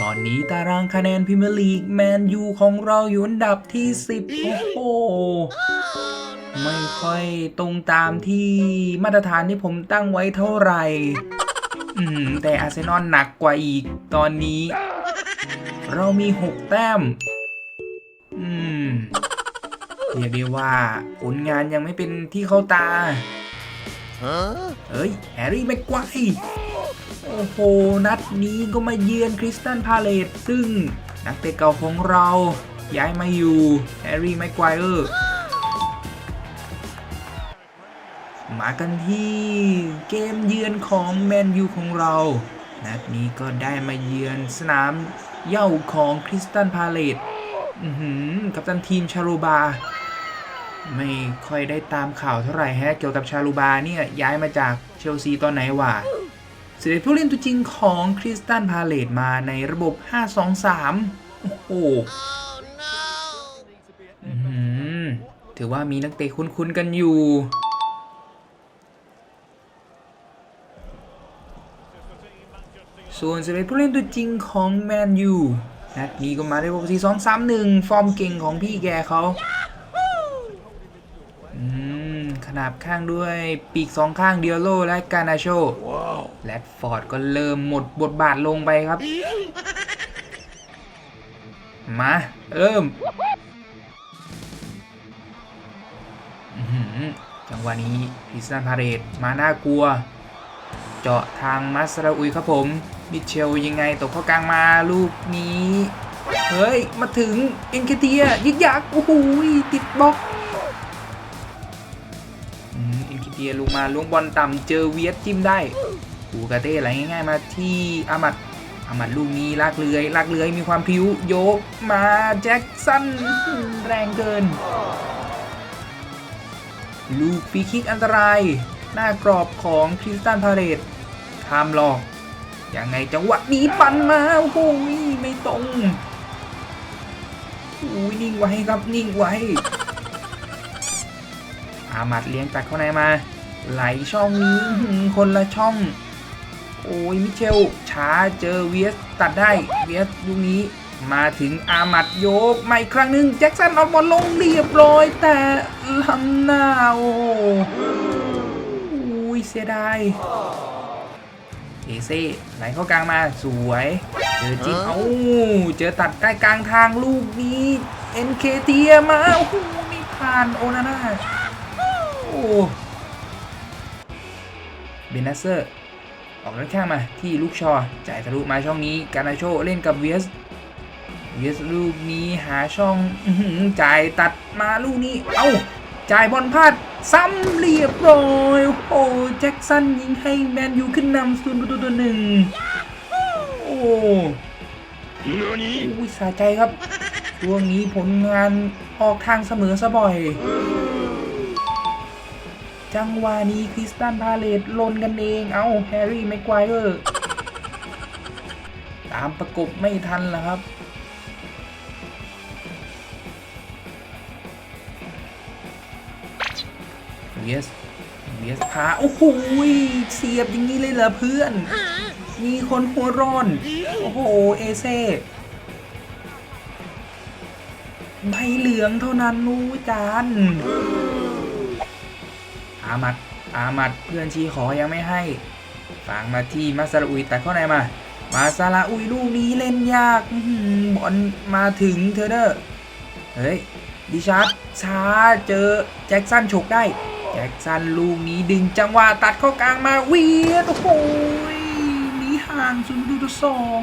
ตอนนี้ตารางคะแนนพรีเมียร์ลีกแมนยูของเราอยู่อันดับที่ 10 โอ้โห ไม่ค่อยตรงตามที่มาตรฐานที่ผมตั้งไว้เท่าไหร่อืมแต่อาร์เซนอลหนักกว่าอีกตอนนี้ เรามี 6 แต้ม อืมเรียกได้ว่าผลงานยังไม่เป็นที่เข้าตา เฮ้ย แฮร์รี่แม็กไกวร์ โอ้โห นัดนี้ก็มาเยือนคริสตันพาเลตซึ่งนักเตะเก่าของเราย้ายมาอยู่แฮร์รี่แม็กไกวร์มากันที่เกมเยือนของแมนยูของเรา นัดนี้ก็ได้มาเยือนสนามเย้าของคริสตันพาเลตอือหือกัปตันทีมชาโรบา ไม่ค่อยได้ตามข่าวเท่าไหร่แฮะ เกี่ยวกับชาลูบาเนี่ยย้ายมาจากเชลซีตอนไหนวะ เสด็จผู้เล่นตัวจริงของคริสตันพาเลตมาในระบบ 5-2-3 โอ้โหถือว่ามีนักเตะคุ้นๆกันอยู่ส่วนสเปนผู้เล่นตัวจริงของแมนยูนัดนี้ก็มาในระบบ4-2-3-1ฟอร์มเก่งของพี่แกเขาอืมข นาบข้างด้วยปีกสองข้างเดียโลและกานาโชแรดฟอร์ดก็เริ่มหมดบทบาทลงไปครับ มาเริ่มอื้อหือจังหวะนี้พิซซันพาเรตมาน่ากลัว เจาะทางมัสราอุยครับผม มิเชลยังไงตกเข้ากลางมาลูกนี้ เฮ้ย มาถึงเอ็นเคเทียยิกยักโอ้โหติดบล็อก มอินคิเดียลงมาล้วงบอลต่ำเจอเวียดจิ้มได้อูกาเต้ไหลง่าย ๆ มาที่อามัดอามัดลูกนี้ลากเลื้อยลากเลื้อยมีความพิ้วโยกมาแจ็คสันแรงเกิน ลูกฟรีคิกอันตราย หน้ากรอบของคริสตันพาเรตข้ามหลอกยังไงจังหวะนี้ปั่นมาโอ้โหไม่ตรงอุ้ยนิ่งไว้ครับนิ่งไว้อามัดเลี้ยงตัดเข้าในมา ไหลช่องนี้อื้อหือคนละช่อง โอ้ยมิเชลช้าเจอเวียสตัดได้เวียสลูกนี้มาถึงอามัดโยกมาอีกครั้งหนึ่งแจ็คสันเอาบอลลงเรียบร้อย แต่ลำหน้าโอ้อุ้ยเสียดายเอเซ่ไหลเข้ากลางมาสวย เจอจิ๊กเอ้าเจอตัดใกล้กลางทางลูกนี้เอ็นเคเทียมาโอ้โหนี่ผ่านโอนาน่าโอ้ เบนนัสเซอร์ออกด้านข้างมาที่ลูกชอ จ่ายทะลุมาช่องนี้ การนาโชเล่นกับเวียสเวียสลูกนี้หาช่องอื้อหือจ่ายตัดมาลูกนี้ เอ้า จ่ายบอลพลาด ซ้ำเรียบร้อยโอ้โหแจ็คสันยิงให้แมนยูขึ้นนำศูนย์ประตูต่อหนึ่งโอ้อุ้ยสะใจครับช่วงนี้ผลงานออกทางเสมอซะบ่อย จังหวะนี้คริสตันพาเลตลนกันเอง เอา้าแฮร์รี่แม็กไกวร์ตามประกบไม่ทันแล้วครับ เยส เยสพา โอ้โหเสียบอย่างนี้เลยเหรอเพื่อน มีคนหัวร้อน โอ้โห เอเซ่ใบเหลืองเท่านั้นนู้จาน อามัดอามัดเพื่อนชีขอยังไม่ให้ฝางมาที่มาซาลาอุยตัดเข้าในมา มาซาลาอุยลูกนี้เล่นยากอื้อหือบอลมาถึงเทอร์เดอร์เฮ้ยดิชาร์ดช้าเจอแจ็คสันฉกได้ แจ็คสันลูกนี้ดึงจังหวะตัดเข้ากลางมาเวียดโอ้โหยหนีห่างศูนย์ประตูต่อสอง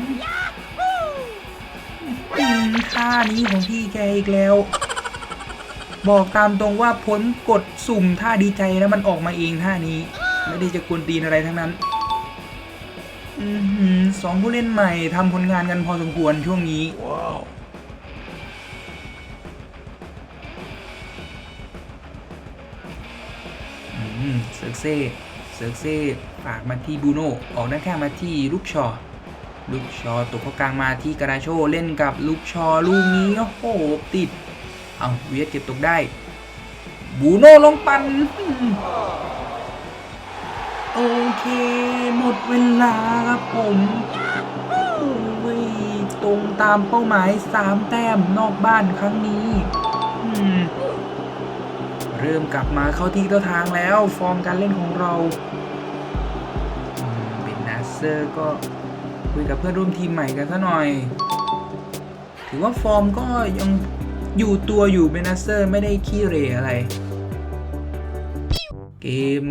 อืมท่านี้ของพี่แกอีกแล้ว บอกตามตรงว่าพ้นกดสุ่มท่าดีใจแล้วมันออกมาเองท่านี้ ไม่ได้จะกวนตีนอะไรทั้งนั้นอือหือสองผู้เล่นใหม่ทำผลงานกันพอสมควรช่วงนี้อืมเซิร์กเซ่เซิร์กเซ่ฝากมาที่บรูโน่ออกด้านข้างมาที่ลูกชอลูกชอตกเข้ากลางมาที่กราโชเล่นกับลูกชอลูกนี้โอ้โหติด เอาเวียดเก็บตกได้ บูโน่ลงปันโอเค หมดเวลาครับผมโอ้ยตรงตามเป้าหมาย 3 แต้มนอกบ้านครั้งนี้ เริ่มกลับมาเข้าที่เข้าทางแล้ว ฟอร์มการเล่นของเราอืมเบนนาเซอร์ก็คุยกับเพื่อนร่วมทีมใหม่กันซะหน่อย ถือว่าฟอร์มก็ยัง อยู่ตัวอยู่เบนนาเซอร์ไม่ได้ขี้เรอะไร เกม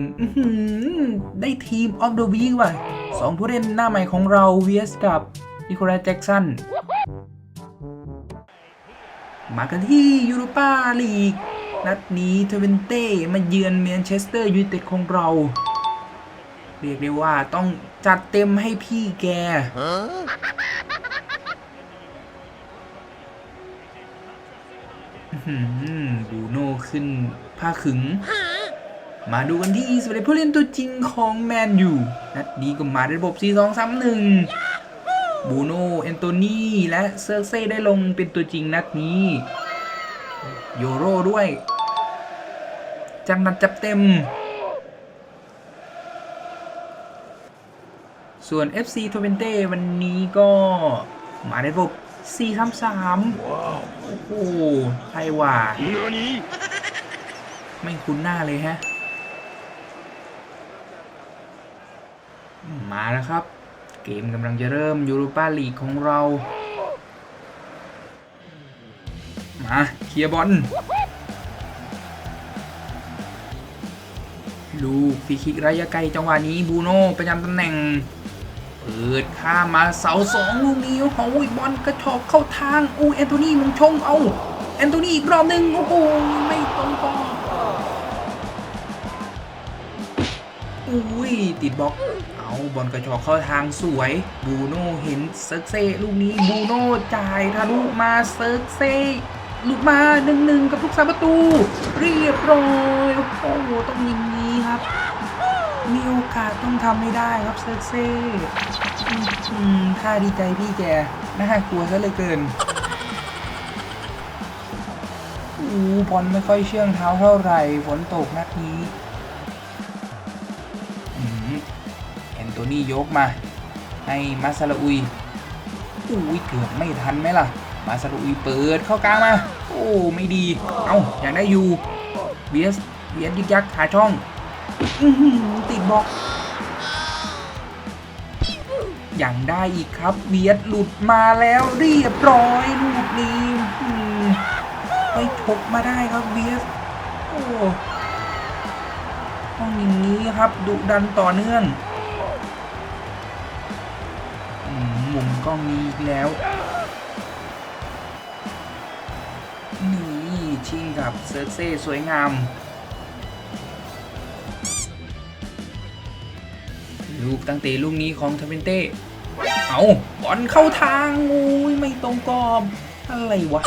ได้ทีมออฟเดอะวีคว่ะสองผู้เล่นหน้าใหม่ของเราเวียสกับนิโคลัสแจ็กสันมากันที่ยูโรปาลีก นัดนี้เทเวนเต้มาเยือนแมนเชสเตอร์ยูไนเต็ดของเรา เรียกได้ว่าต้องจัดเต็มให้พี่แก อื้อหือ บูโน่ขึ้นผ้าขึง มาดูกันที่สเปนผู้เล่นตัวจริงของแมนยูนัดนี้ก็มาในระบบ 4 2 3 1 บูโน่เอนโตนีและเซอร์เซ่ได้ลงเป็นตัวจริงนัดนี้ โยโร่ด้วย จังนัดจับเต็ม ส่วน FC ทเวนเต้วันนี้ก็มาในระบบ 4 3 3โอ้โหใครว่าไม่คุ้นหน้าเลยฮะ มาแล้วครับ เกมกำลังจะเริ่มยูโรปาลีกของเรา มาเคลียร์บอลลูกฟรีคิกระยะไกลจังหวะนี้บูโน่ประจำตำแหน่ง เปิดข้ามมาเสาสองลูกนี้โอ้โหบอลกระชอกเข้าทางอู้แอนโทนีมึงชงเอาแอนโทนีอีกรอบหนึ่งโอ้โหไม่ตรงกอบอุ้ยติดบล็อก เอาบอลกระชอกเข้าทางสวย บูโน่เห็นเซิร์กเซ่ลูกนี้บูโน่จ่ายทะลุมาเซิร์กเซ่ลุดมาหนึ่งหนึ่งกับลูกสาประตู เรียบร้อยโอ้โหต้องยิงนี้ครับ มีโอกาสต้องทำให้ได้ครับเซิร์กเซ่อืมอืมท่าดีใจพี่แกน่ากลัวซะเลือเกินอู้บอลไม่ค่อยเชื่องเท้าเท่าไหร่ฝนตกนัดนี้อืมแอนโทนี่ยกมา ให้มาซาลอุยอุ้ยเกือบไม่ทันไหมล่ะ มาซาลอุยเปิดเข้ากลางมา โอ้ ไม่ดี เอาอยากได้อยู่เบียสเบียสยึกยักหาช่อง อื้อหือติดบล็อก อย่างได้อีกครับเบียดหลุดมาแล้วเรียบร้อยลูกนี้อืมไปฉกมาได้ครับเบียสโอ้ต้องอย่างนี้ครับดุดันต่อเนื่องมุมกล้องนี้อีกแล้วนี่ชิงกับเซิร์เซ่สวยงาม ลูกตั้งเตะลูกนี้ของทเวนเต้ เอาบอลเข้าทางโอ้ยไม่ตรงกรอบ อะไรวะ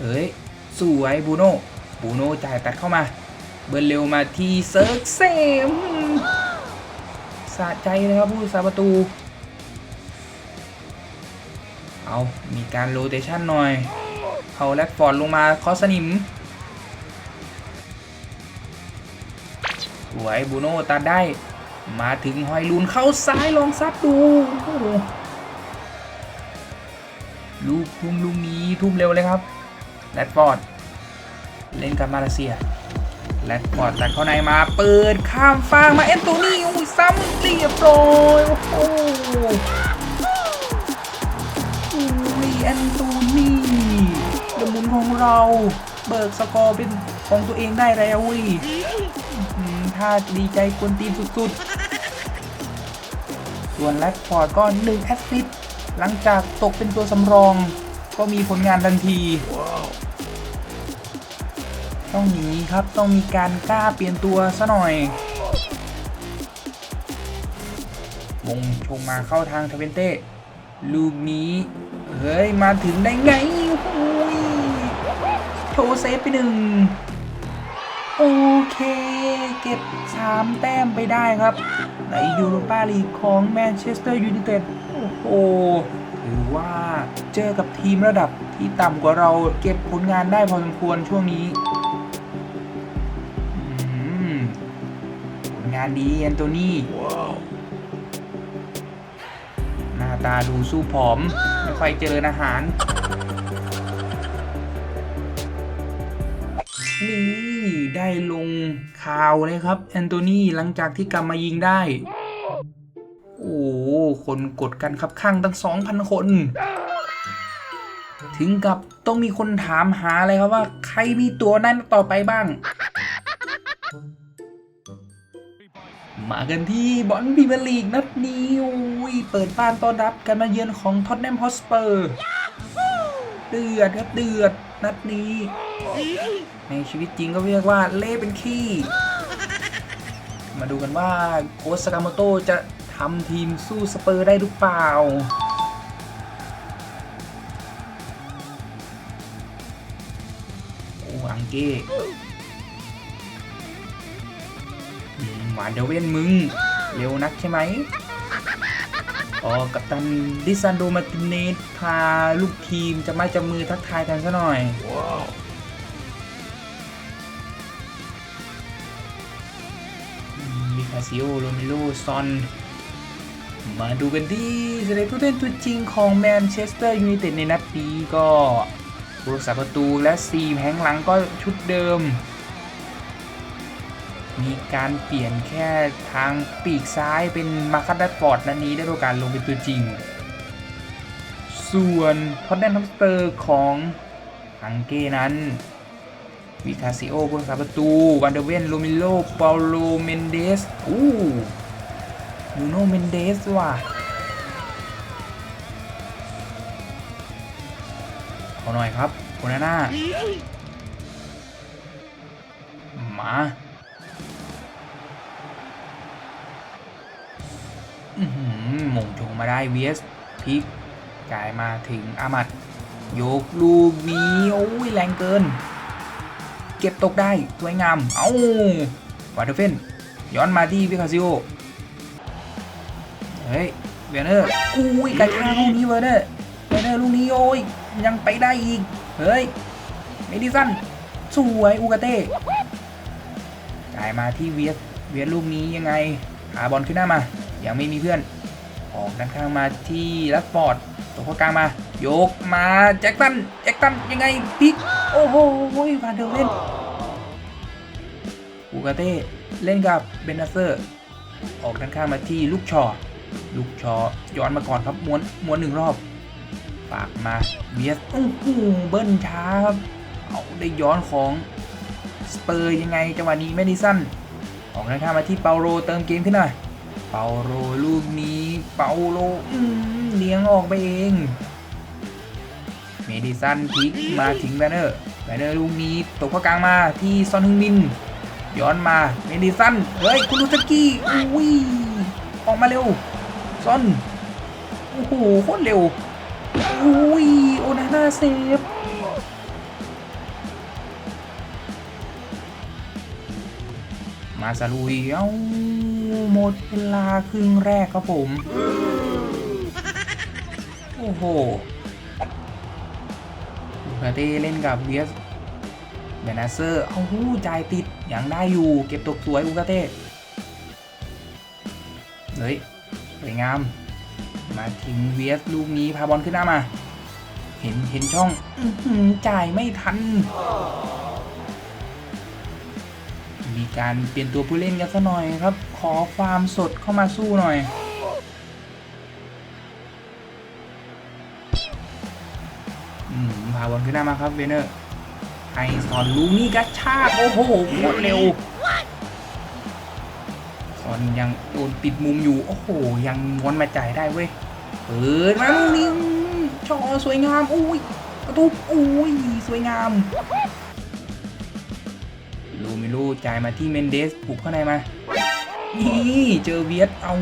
เฮ้ย สวยบูโน่ บูโน่จ่ายตัดเข้ามา เบิร์เร็วมาที่เซิร์กเซมสะใจเลยครับผู้สาประตู เอา มีการโรเตชันหน่อยเขาแลกฟอร์ดลงมาคอสนิม วยบูโน่ตัดได้ มาถึงหอยลูนเข้าซ้ายลองซัดดูลูกทุ่มลูกนี้ทุ่มเร็วเลยครับแรดฟอร์ดเล่นกับมาเลเซียแรดฟอร์ดตัดเข้าในมาเปิดข้ามฟางมาเอนโตนี่อุ้ยซ้ำเรียบร้อยโอ้โหอุ้ยแอนโตนี่เดมุนของเราเบิกสกอร์เป็นของตัวเองได้แล้วว้ ยอืมถ้าดีใจกวนตีนสุดๆ ส่วนแรดฟอร์ดก็1แอสซิสหลังจากตกเป็นตัวสำรอง ก็มีผลงานทันที ต้องอย่างนี้ครับต้องมีการกล้าเปลี่ยนตัวซะหน่อย วงชงมาเข้าทางทเวนเต้ ลูกนี้ เฮ้ย มาถึงได้ไงโอ้ยโชว์เซฟไปหนึ่ง โอเค เก็บ 3 แต้มไปได้ครับ ในยูโรปาลีกของแมนเชสเตอร์ยูไนเต็ดโอ้โหถือว่าเจอกับทีมระดับที่ต่ำกว่าเราเก็บผลงานได้พอสมควรช่วงนี้ผลงานดีแอนโทนีหน้าตาดูสู้ผอมไม่ค่อยเจริญอาหาร นี่ ได้ลงข่าวเลยครับ แอนโทนีหลังจากที่กลับมายิงได้ โอ้คนกดกันครับข้างตั้ง 2,000 คน ถึงกับต้องมีคนถามหาเลยครับว่า ใครมีตัวนั้นต่อไปบ้าง มากันที่บอลพรีเมียร์ลีกนัดนี้โอ้ยเปิดบ้านต้อนรับการมาเยือนของท็อตแนมฮอสเปอร์ เดือดครับเดือดนัดนี้ ในชีวิตจริงก็เรียกว่าเล่เป็นขี้ มาดูกันว่าโค้ชสกามโตจะทำทีมสู้สเปอร์ได้หรือเปล่าโอ้อังเก้หวานเดวเวนมึง เร็วนักใช่ไหม อ๋อกับตันดิซันโดมาร์ติเนสพาลูกทีมจะไม่จะมือทักทายกันซะหน่อยมิคาซิโอโรเมโลซอน มาดูกันที่สเตผู้เล่นตัวจริงของแมนเชสเตอร์ยูไนเต็ดในนัดนี้ก็ผู้รักษาประตูและซีแผงหลังก็ชุดเดิม มีการเปลี่ยนแค่ทางปีกซ้ายเป็นมาคัตดัตฟอร์ดนัดนี้ได้โดยการลงเป็นตัวจริง ส่วนพอตแนมทัมสเตอร์ของอังเก้นั้นวิคาซิโอผู้รักษาประตูวันเดเวนโรมิโลเปาโลเมนเดสอู้ยูโนเมนเดสว่ะขอหน่อยครับโคนาน่ามา มงชงมาได้เวสพิกจ่ายมาถึงอามัดโยกลูกนี้โอ้ยแรงเกิน เก็บตกได้สวยงาม เอา้าวาเทอร์เฟนย้อนมาที่วิคาซิโอ เฮ้ยเวเนอร์อุ้ยกระชากลูกนี้เวเนอร์เวเนอร์ลูกนี้โอ้ยยังไปได้อีก เฮ้ยเมดิสันสวยอูกาเต้จ่ายมาที่เวียสเวียสลูกนี้ยังไงหาบอลขึ้นหน้ามา ยังไม่มีเพื่อน ออกด้านข้างมาที่ลัสฟอร์ดตกเข้ากลางมา โยกมาแจ็คตันแจ็คตันยังไงพิกโอ้โหฟานเดอร์เวนอูกาเต้เล่นกับเบนนาเซอร์ ออกด้านข้างมาที่ลูกชอลูกชอย้อนมาก่อนครับม้วนม้วนหนึ่งรอบปากมาเบียสโอ้โหเบิ้ลช้าครับเอาได้ย้อนของสเปอร์ยังไงจังหวะนี้ไม่ได้สั้น ออกด้านข้างมาที่เปาโรเติมเกมขึ้นหน่อย เปาโรลูกนี้เปาโรอืมเลี้ยงออกไปเองเมดิสันพลิกมาถึงแบนเนอร์แบนเนอร์ลูกนี้ตกเข้ากลางมาที่ซอนฮึงมิน ย้อนมาเมดิสันเฮ้ยคุณลูสกี้อุ้ยออกมาเร็วซอนโอ้โหโคตรเร็วอุ้ยโอนาน่าเซฟมาซาลุยเอ้า หมดเวลาครึ่งแรกครับผม โอ้โหลูคาเต้เล่นกับเวียสเบนาเซอร์ เอาหูจ่ายติดยังได้อยู่ เก็บตกสวยอูกาเต้เฮ้ยสวยงาม มาทิ้งเวียสลูกนี้พาบอลขึ้นหน้ามา เห็นเห็นช่องอจ่ายไม่ทัน มีการเปลี่ยนตัวผู้เล่นกันซะหน่อยครับ อความสดเข้ามาสู้หน่อย อืมพาบอลขึ้นหน้ามาครับเวเนอร์ไอซอนลูนี้กระชาโอ้โหโคตรเร็วซอนยังโดนปิดมุมอยู่ โอ้โห ยังม้วนมาจ่ายได้เว้ยเปิดมาลูกนี้อืมชอสวยงามอุ้ยประตูอุ้ยสวยงามลูมิลูจ่ายมาที่เมนเดสบุกเข้าในมา นี่เจอเวียดเอา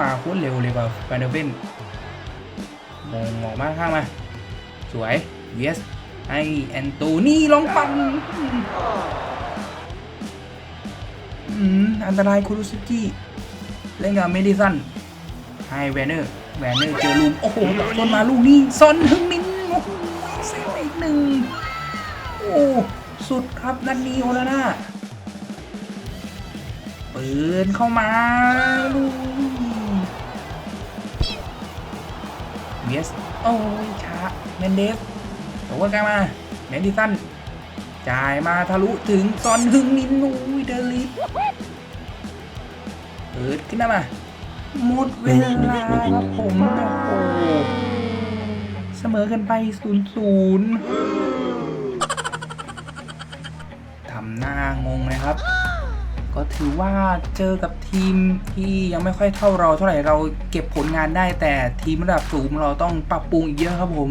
มาโคตรเร็วเลยว่ะแฟนเดอร์เบนมองออกมาข้างมา สวยเวียสให้แอนโตนี่ลองปั่นอืมอันตรายคุรุสกี้เล่นกับเมดิสันให้แวนเนอร์แวนเนอร์เจอลูมโอ้โหตัดต้นมาลูกนี้ซอนฮึงมินโอ้โหเซฟอีกหนึ่งโอ้สุดครับนันนี้โอลาน่า ปืนเข้ามาลูก vs โอ้ยช้าเมนเดสต่ว่ากลางมาเมนดิสันจ่ายมาทะลุถึงซอนฮึงมินนูยเดลิสเปิดขึ้นมาหมดเวลาครับผมโอ้โหเสมอกันไปศูนย์ศูนย์ทำหน้างงเลยครับ ก็ถือว่าเจอกับทีมที่ยังไม่ค่อยเท่าเราเท่าไหร่เราเก็บผลงานได้แต่ทีมระดับสูงเราต้องปรับปรุงอีกเยอะครับผม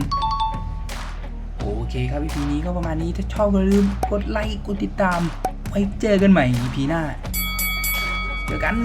โอเคครับ EP นี้ก็ประมาณนี้ถ้าชอบก็อย่าลืมกดไลค์กดติดตามไว้เจอกันใหม่ EP หน้า เจอกัน